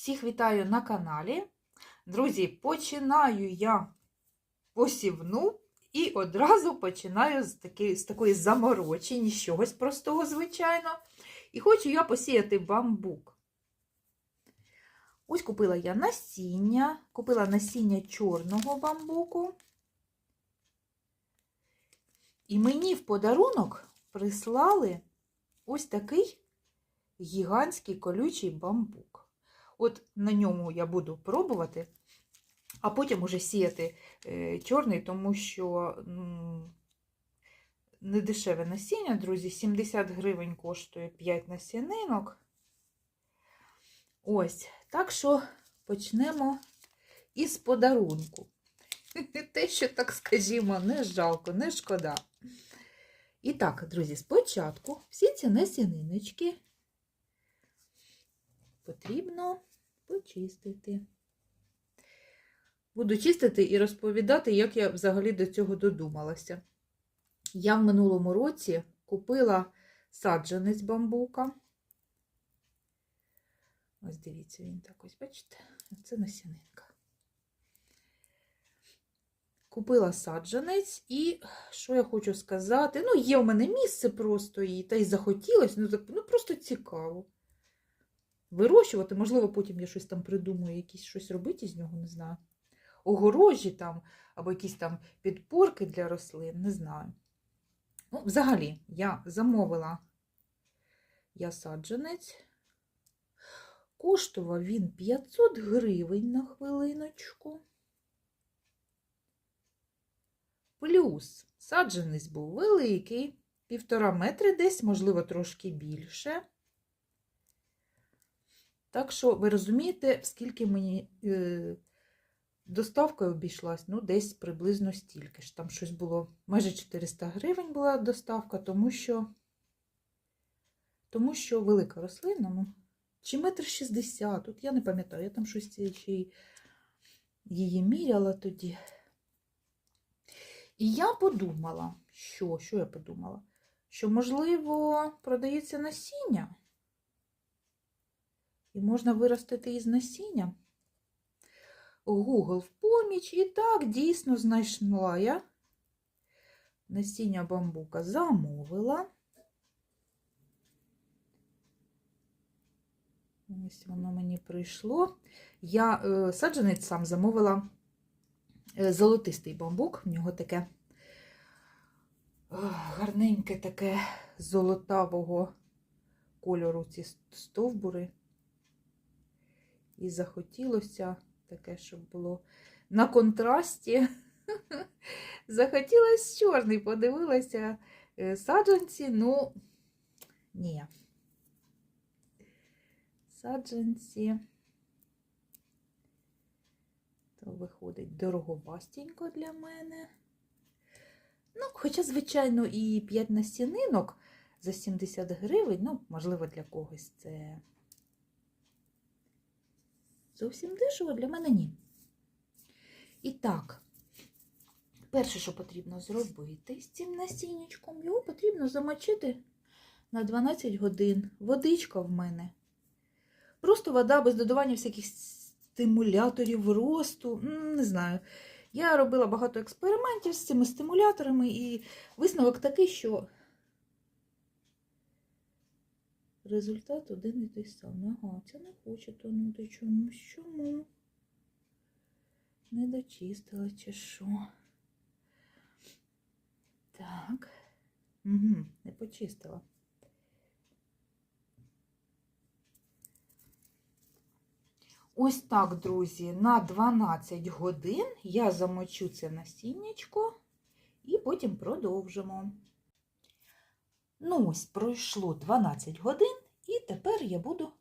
Всіх вітаю на каналі. Друзі, починаю я посівну і одразу починаю з, таки, з такої заморочені, з чогось простого, звичайно. І хочу я посіяти бамбук. Ось купила я насіння, купила насіння чорного бамбуку. І мені в подарунок прислали ось такий гігантський колючий бамбук. От на ньому я буду пробувати, а потім уже сіяти е, чорний, тому що м, не дешеве насіння, друзі, 70 гривень коштує 5 насінинок. Ось, так що почнемо із подарунку. Те, що, так скажімо, не жалко, не шкода. І так, друзі, спочатку всі ці насіниночки потрібно почистити. Буду чистити і розповідати, як я взагалі до цього додумалася. Я в минулому році купила саджанець бамбука. Ось дивіться, він так ось, бачите, це насінинка. Купила саджанець, і що я хочу сказати? Ну, є в мене місце просто, і та й захотілося, ну, ну просто цікаво. Вирощувати, можливо, потім я щось там придумаю, якісь щось робити з нього, не знаю. Огорожі там, або якісь там підпорки для рослин, не знаю. Ну, взагалі, я замовила я саджанець. Коштував він 500 гривень на хвилиночку. Плюс саджанець був великий, півтора метри десь, можливо, трошки більше. Так що, ви розумієте, скільки мені е, доставка обійшлась? Ну, десь приблизно стільки ж. Там щось було майже 400 гривень була доставка, тому що, тому що велика рослина, ну, чи метр шістдесят, тут я не пам'ятаю, я там щось ще її міряла тоді. І я подумала, що, що я подумала? Що, можливо, продається насіння. Можна виростити із насіння. Google в поміч. І так, дійсно, знайшла я насіння бамбука замовила. Ось воно мені прийшло. Я е, саджанець сам замовила е, золотистий бамбук. В нього таке е, гарненьке таке золотавого кольору ці стовбури. І захотілося таке, щоб було на контрасті. Захотілося чорний, подивилася е, саджанці, ну, ні. Саджанці. То виходить дороговастенько для мене. Ну, хоча, звичайно, і 5 насінинок за 70 гривень, ну, можливо, для когось це зовсім дешево, для мене ні. І так, перше, що потрібно зробити з цим насіннячком, його потрібно замочити на 12 годин. Водичка в мене. Просто вода без додавання всяких стимуляторів росту. Не знаю. Я робила багато експериментів з цими стимуляторами, і висновок такий, що результат один і той самий. Ага, це не хоче тонути чомусь. Чому? Не дочистила чи що? Так. Угу, не почистила. Ось так, друзі, на 12 годин я замочу це насіннячко і потім продовжимо. Ну, ось пройшло 12 годин, і тепер я буду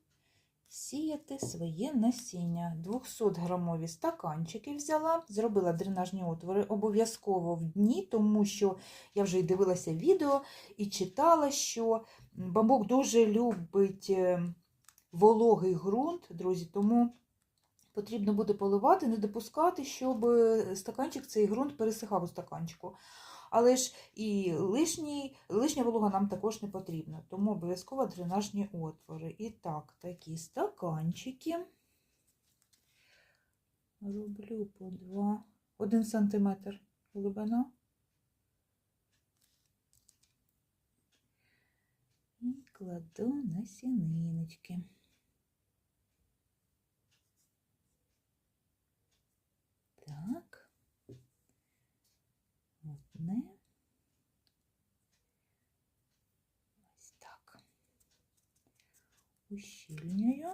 сіяти своє насіння. 200 грамові стаканчики взяла, зробила дренажні отвори обов'язково в дні, тому що я вже й дивилася відео і читала, що бамбук дуже любить е, вологий ґрунт, друзі, тому потрібно буде поливати, не допускати, щоб стаканчик цей ґрунт пересихав у стаканчику. Але ж і лишній, лишня волога нам також не потрібна, тому обов'язково дренажні отвори. І так, такі стаканчики. роблю по два, один сантиметр глибина. І кладу на сіниночки. Так. Одне. Ось так. Ущільнюю.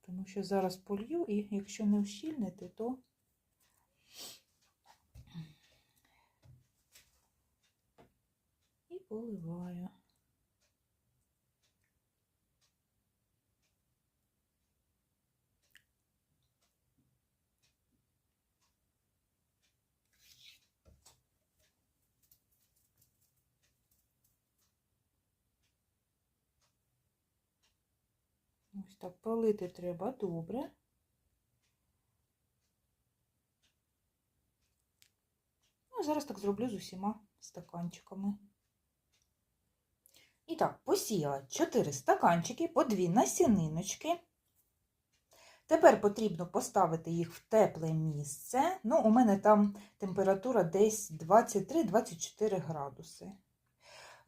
Тому що зараз полью, і якщо не ущільнити, то і поливаю. Ось так полити треба добре. Ну, зараз так зроблю з усіма стаканчиками. І так, посіяла 4 стаканчики, по 2 насіниночки. Тепер потрібно поставити їх в тепле місце. Ну, у мене там температура десь 23-24 градуси.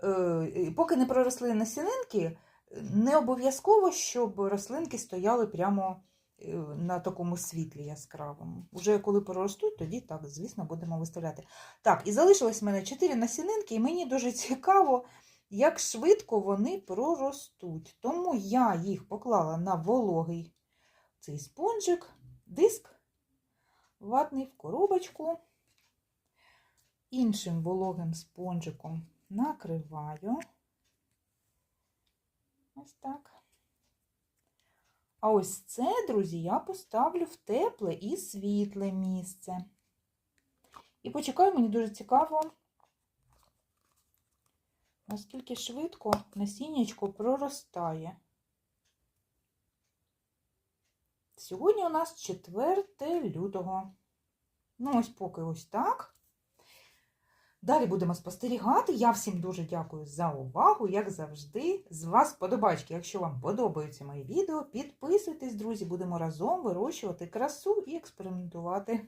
Е, Поки не проросли насінинки, не обов'язково, щоб рослинки стояли прямо е, на такому світлі яскравому. Уже коли проростуть, тоді так, звісно, будемо виставляти. Так, і залишилось в мене 4 насінинки, і мені дуже цікаво, як швидко вони проростуть. Тому я їх поклала на вологий цей спонжик, диск ватний в коробочку. Іншим вологим спонжиком накриваю. Ось так. А ось це, друзі, я поставлю в тепле і світле місце. І почекаю, мені дуже цікаво, наскільки швидко насіннячко проростає. Сьогодні у нас 4 лютого. Ну, ось поки ось так. Далі будемо спостерігати. Я всім дуже дякую за увагу, як завжди. З вас подобачки. Якщо вам подобаються мої відео, підписуйтесь, друзі, будемо разом вирощувати красу і експериментувати.